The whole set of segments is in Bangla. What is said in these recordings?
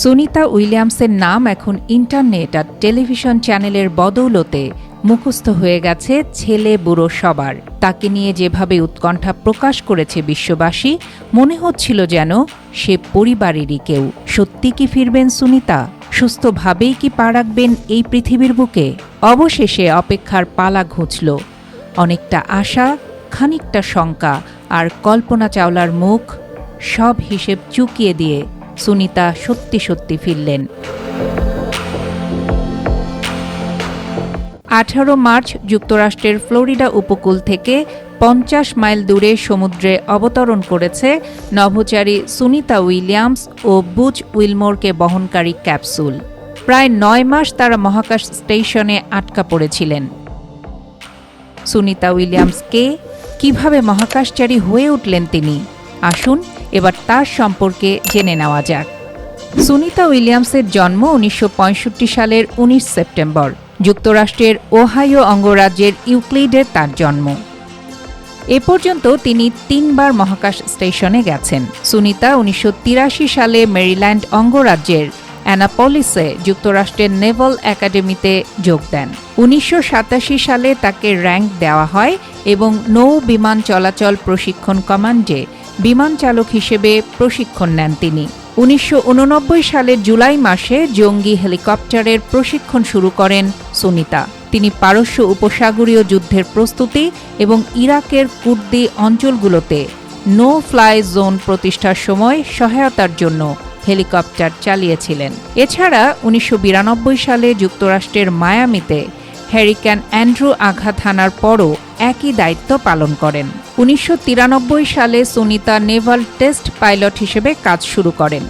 সুনিতা উইলিয়ামসের নাম এখন ইন্টারনেট আর টেলিভিশন চ্যানেলের বদৌলতে মুখস্থ হয়ে গেছে ছেলে বুড়ো সবার। তাকে নিয়ে যেভাবে উৎকণ্ঠা প্রকাশ করেছে বিশ্ববাসী, মনে হচ্ছিল যেন সে পরিবারেরই কেউ। সত্যি কি ফিরবেন সুনিতা? সুস্থভাবেই কি পা রাখবেন এই পৃথিবীর বুকে? অবশেষে অপেক্ষার পালা ঘুচল। অনেকটা আশা, খানিকটা শঙ্কা আর কল্পনা চাওলার মুখ সব হিসেব চুকিয়ে দিয়ে সুনিতা সত্যি সত্যি ফিরলেন। আঠারো মার্চ যুক্তরাষ্ট্রের ফ্লোরিডা উপকূল থেকে পঞ্চাশ মাইল দূরে সমুদ্রে অবতরণ করেছে নভোচারী সুনিতা উইলিয়ামস ও বুচ উইলমোরকে বহনকারী ক্যাপসুল। প্রায় নয় মাস তারা মহাকাশ স্টেশনে আটকা পড়েছিলেন। সুনিতা উইলিয়ামস কে কীভাবে মহাকাশচারী হয়ে উঠলেন তিনি? আসুন, এবার তার সম্পর্কে জেনে নেওয়া যাক। সুনিতা উইলিয়ামসের জন্ম উনিশশো পঁয়ষট্টি সালের ১৯ সেপ্টেম্বর, যুক্তরাষ্ট্রের ওহাইও অঙ্গরাজ্যের ইউক্লিডে তার জন্ম। এ পর্যন্ত তিনি তিনবার মহাকাশ স্টেশনে গেছেন। সুনিতা উনিশশো তিরাশি সালে মেরিল্যান্ড অঙ্গরাজ্যের অ্যানাপলিসে যুক্তরাষ্ট্রের নেভাল একাডেমিতে যোগ দেন। উনিশশো সাতাশি সালে তাকে র্যাঙ্ক দেওয়া হয় এবং নৌ বিমান চলাচল প্রশিক্ষণ কমান্ডে বিমান চালক হিসেবে প্রশিক্ষণ নেন তিনি। উনিশশো উননব্বই সালের জুলাই মাসে জঙ্গি হেলিকপ্টারের প্রশিক্ষণ শুরু করেন সুনিতা। তিনি পারস্য উপসাগরীয় যুদ্ধের প্রস্তুতি এবং ইরাকের কুর্দি অঞ্চলগুলোতে নো ফ্লাই জোন প্রতিষ্ঠার সময় সহায়তার জন্য হেলিকপ্টার চালিয়েছিলেন। এছাড়া উনিশশো বিরানব্বই সালে যুক্তরাষ্ট্রের মায়ামিতে হ্যারিক্যান অ্যান্ড্রু আঘাত হানার পরও একই দায়িত্ব পালন করেন। উনিশশো তিরানব্বই সালে সুনিতা নেভাল টেস্ট পাইলট হিসেবে কাজ শুরু করেন।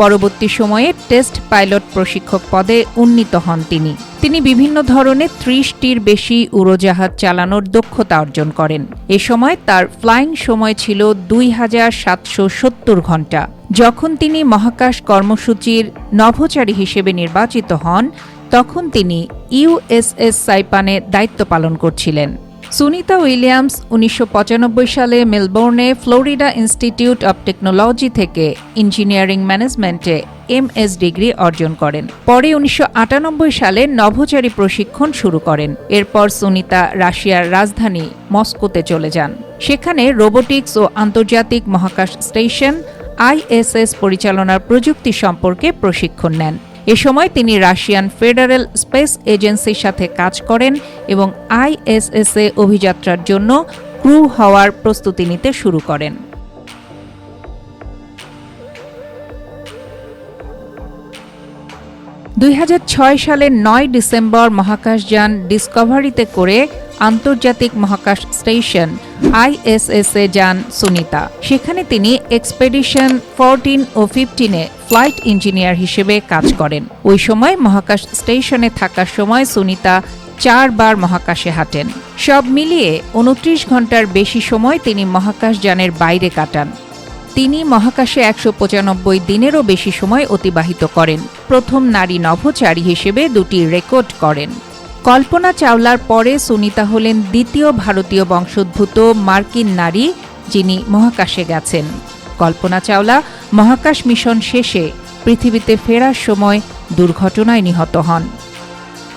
পরবর্তী সময়ে টেস্ট পাইলট প্রশিক্ষক পদে উন্নীত হন তিনি। তিনি বিভিন্ন ধরনের ত্রিশটির বেশি উড়োজাহাজ চালানোর দক্ষতা অর্জন করেন। এ সময় তার ফ্লাইং সময় ছিল দুই হাজার সাতশো সত্তর ঘণ্টা যখন তিনি মহাকাশ কর্মসূচির নভোচারী হিসেবে নির্বাচিত হন, তখন তিনি ইউএসএস সাইপানে দায়িত্ব পালন করছিলেন। সুনিতা উইলিয়ামস উনিশশো পঁচানব্বই সালে মেলবোর্নে ফ্লোরিডা ইনস্টিটিউট অব টেকনোলজি থেকে ইঞ্জিনিয়ারিং ম্যানেজমেন্টে এমএস ডিগ্রি অর্জন করেন। পরে উনিশশো আটানব্বই সালে নভোচারী প্রশিক্ষণ শুরু করেন। এরপর সুনিতা রাশিয়ার রাজধানী মস্কোতে চলে যান। সেখানে রোবোটিক্স ও আন্তর্জাতিক মহাকাশ স্টেশন, আইএসএস পরিচালনার প্রযুক্তি সম্পর্কে প্রশিক্ষণ নেন। এ সময় তিনি রাশিয়ান ফেডারেল স্পেস এজেন্সির সাথে কাজ করেন এবং আইএসএসএ অভিযাত্রার জন্য ক্রু হওয়ার প্রস্তুতি নিতে শুরু করেন। দুই সালের নয় ডিসেম্বর মহাকাশযান ডিসকভারিতে করে আন্তর্জাতিক মহাকাশ স্টেশন, আইএসএসএ যান সুনিতা। সেখানে তিনি এক্সপেডিশন ফোরটিন ও ফিফটিনে ফ্লাইট ইঞ্জিনিয়ার হিসেবে কাজ করেন। ওই সময় মহাকাশ স্টেশনে থাকার সময় সুনিতা চারবার মহাকাশে হাঁটেন। সব মিলিয়ে উনত্রিশ ঘণ্টার বেশি সময় তিনি মহাকাশ যানের বাইরে কাটান। তিনি মহাকাশে একশো পঁচানব্বই দিনেরও বেশি সময় অতিবাহিত করেন। প্রথম নারী নভোচারী হিসেবে দুটি রেকর্ড করেন। কল্পনা চাওলার পরে সুনিতা হলেন দ্বিতীয় ভারতীয় বংশোদ্ভূত মার্কিন নারী, যিনি মহাকাশে গেছেন। কল্পনা চাওলা মহাকাশ মিশন শেষে পৃথিবীতে ফেরার সময় দুর্ঘটনায় নিহত হন।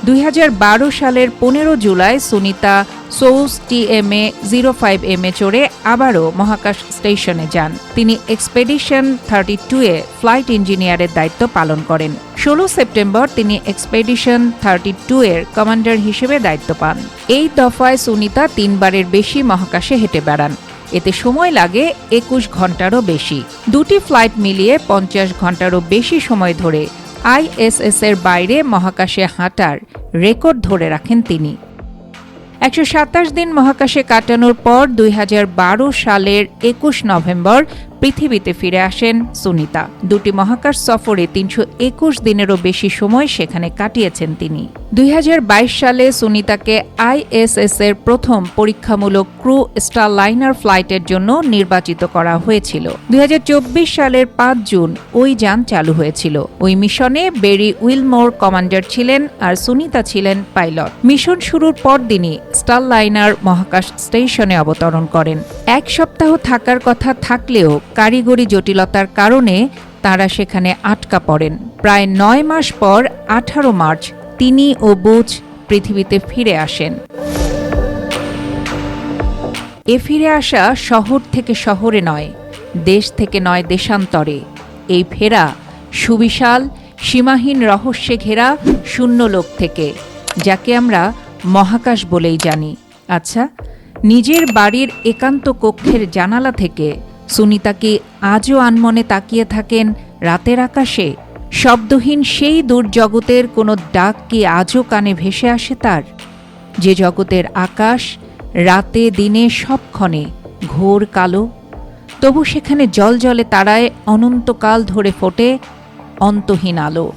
দুই হাজার বারো সালের পনেরো July Sunita Soyuz TMA zero five M A চড়ে আবারও মহাকাশ স্টেশনে যান। তিনি expedition thirty two A flight ইঞ্জিনিয়ারের দায়িত্ব পালন করেন। ষোলো সেপ্টেম্বর তিনি এক্সপেডিশন থার্টি টু এর কমান্ডার হিসেবে দায়িত্ব পান। এই দফায় সুনিতা তিনবারের বেশি মহাকাশে হেঁটে বেড়ান। এতে সময় লাগে একুশ ঘন্টারও বেশি। দুটি ফ্লাইট মিলিয়ে পঞ্চাশ ঘন্টারও বেশি সময় ধরে আইএসএস এর বাইরে মহাকাশে হাঁটার রেকর্ড ধরে রাখেন তিনি। একশো সাতাশ দিন মহাকাশে কাটানোর পর দুই হাজার বারো সালের একুশ নভেম্বর পৃথিবীতে ফিরে আসেন সুনিতা। দুটি মহাকাশ সফরে তিনশো একুশ দিনেরও বেশি সময় সেখানে কাটিয়েছেন তিনি। দুই হাজার বাইশ সালে সুনিতাকে আইএসএস এর প্রথম পরীক্ষামূলক ক্রু স্টার লাইনার ফ্লাইটের জন্য নির্বাচিত করা হয়েছিল। দুই হাজার চব্বিশ সালের পাঁচ জুন ওই যান চালু হয়েছিল। ওই মিশনে বেরি উইলমোর কমান্ডার ছিলেন আর সুনিতা ছিলেন পাইলট। মিশন শুরুর পর দিনই স্টার লাইনার মহাকাশ স্টেশনে অবতরণ করেন। এক সপ্তাহ থাকার কথা থাকলেও কারিগরি জটিলতার কারণে তারা সেখানে আটকা পড়েন। প্রায় নয় মাস পর, আঠারো মার্চ, তিনি ও বুচ পৃথিবীতে ফিরে আসেন। এ ফিরে আসা শহর থেকে শহরে নয়, দেশ থেকে নয় দেশান্তরে। এই ফেরা সুবিশাল, সীমাহীন রহস্যে ঘেরা শূন্যলোক থেকে, যাকে আমরা মহাকাশ বলেই জানি। আচ্ছা নিজের বাড়ির একান্ত কক্ষের জানালা থেকে সুনিতা কি আজও আনমনে তাকিয়ে থাকেন রাতের আকাশে। শব্দহীন সেই দূর জগতের কোনো ডাক কি আজও কানে ভেসে আসে তার? যে জগতের আকাশ, রাতে, দিনে, সবক্ষণে ঘোর কালো। তবু সেখানে জল জলে তারায় অনন্তকাল ধরে ফোটে অন্তহীন আলো।